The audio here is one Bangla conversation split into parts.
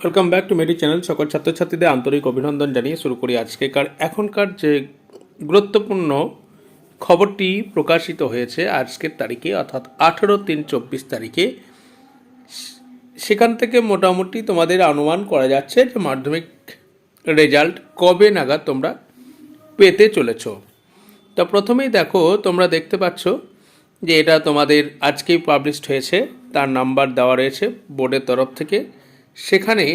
Welcome back to medi channel সকল ছাত্রছাত্রীদের আন্তরিক অভিনন্দন জানিয়ে শুরু করি আজকেকার, এখনকার যে গুরুত্বপূর্ণ খবরটি প্রকাশিত হয়েছে আজকের তারিখে, অর্থাৎ আঠেরো তিন চব্বিশ তারিখে। সেখান থেকে মোটামুটি তোমাদের অনুমান করা যাচ্ছে যে মাধ্যমিক রেজাল্ট কবে নাগাদ তোমরা পেতে চলেছ। তা প্রথমেই দেখো, তোমরা দেখতে পাচ্ছ যে এটা তোমাদের আজকেই পাবলিশড হয়েছে। তার নাম্বার দেওয়া রয়েছে বোর্ডের তরফ থেকে। সেখানে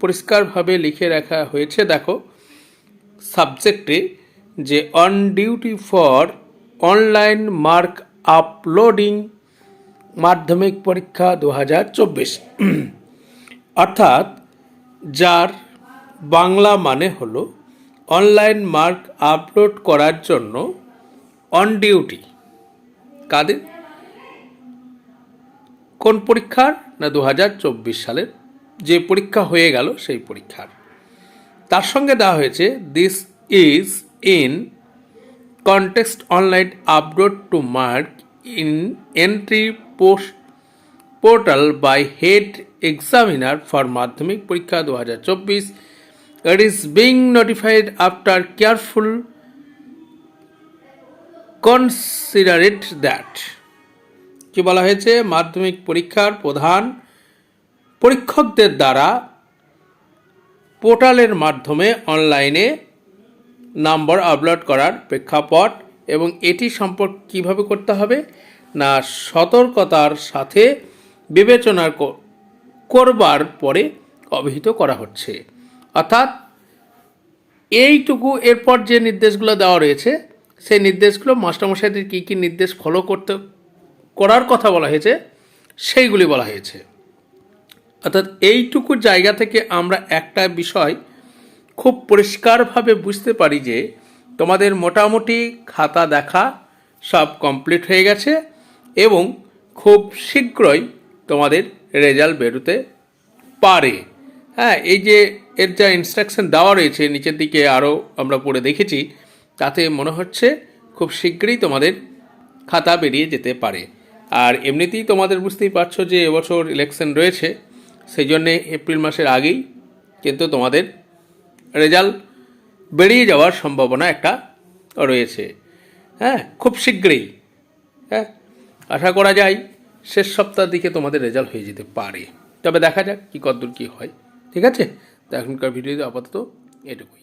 পরিষ্কারভাবে লিখে রাখা হয়েছে, দেখো, সাবজেক্টে যে on duty for online mark uploading মাধ্যমিক পরীক্ষা দু হাজার চব্বিশ। অর্থাৎ যার বাংলা মানে হলো অনলাইন মার্ক আপলোড করার জন্য অন ডিউটি কাদের? কোন পরীক্ষার? না দু হাজার চব্বিশ সালের যে পরীক্ষা হয়ে গেল, সেই পরীক্ষার। তার সঙ্গে দেওয়া হয়েছে this is in context online upload to mark in entry post portal by head examiner for মাধ্যমিক পরীক্ষা দু হাজার চব্বিশ। It is being notified after careful considerate that কি বলা হয়েছে? মাধ্যমিক পরীক্ষার প্রধান পরীক্ষকদের দ্বারা পোর্টালের মাধ্যমে অনলাইনে নম্বর আপলোড করার প্রেক্ষাপট এবং এটি সম্পর্ক কীভাবে করতে হবে না সতর্কতার সাথে বিবেচনা করবার পরে অভিহিত করা হচ্ছে। অর্থাৎ এইটুকু এরপর যে নির্দেশগুলো দেওয়া রয়েছে, সেই নির্দেশগুলো মাস্টারমশাইদের কী কী নির্দেশ ফলো করতে করার কথা বলা হয়েছে, সেইগুলি বলা হয়েছে। অর্থাৎ এইটুকু জায়গা থেকে আমরা একটা বিষয় খুব পরিষ্কারভাবে বুঝতে পারি যে তোমাদের মোটামুটি খাতা দেখা সব কমপ্লিট হয়ে গেছে এবং খুব শীঘ্রই তোমাদের রেজাল্ট বেরোতে পারে। হ্যাঁ এই যে এর যা ইনস্ট্রাকশন দেওয়া রয়েছে, নিচের দিকে আরও আমরা পড়ে দেখেছি, তাতে মনে হচ্ছে খুব শীঘ্রই তোমাদের খাতা বেরিয়ে যেতে পারে। আর এমনিতেই তোমাদের বুঝতেই পারছ যে এবছর ইলেকশন রয়েছে সেই জন্যে এপ্রিল মাসের আগেই কিন্তু তোমাদের রেজাল্ট বেরিয়ে যাওয়ার সম্ভাবনা একটা রয়েছে। হ্যাঁ খুব শীঘ্রই। হ্যাঁ আশা করা যায় শেষ সপ্তাহ দিকে তোমাদের রেজাল্ট হয়ে যেতে পারে। তবে দেখা যাক কী কদ্দূর কী হয়। ঠিক আছে? তো এখনকার ভিডিওতে আপাতত এটুকুই।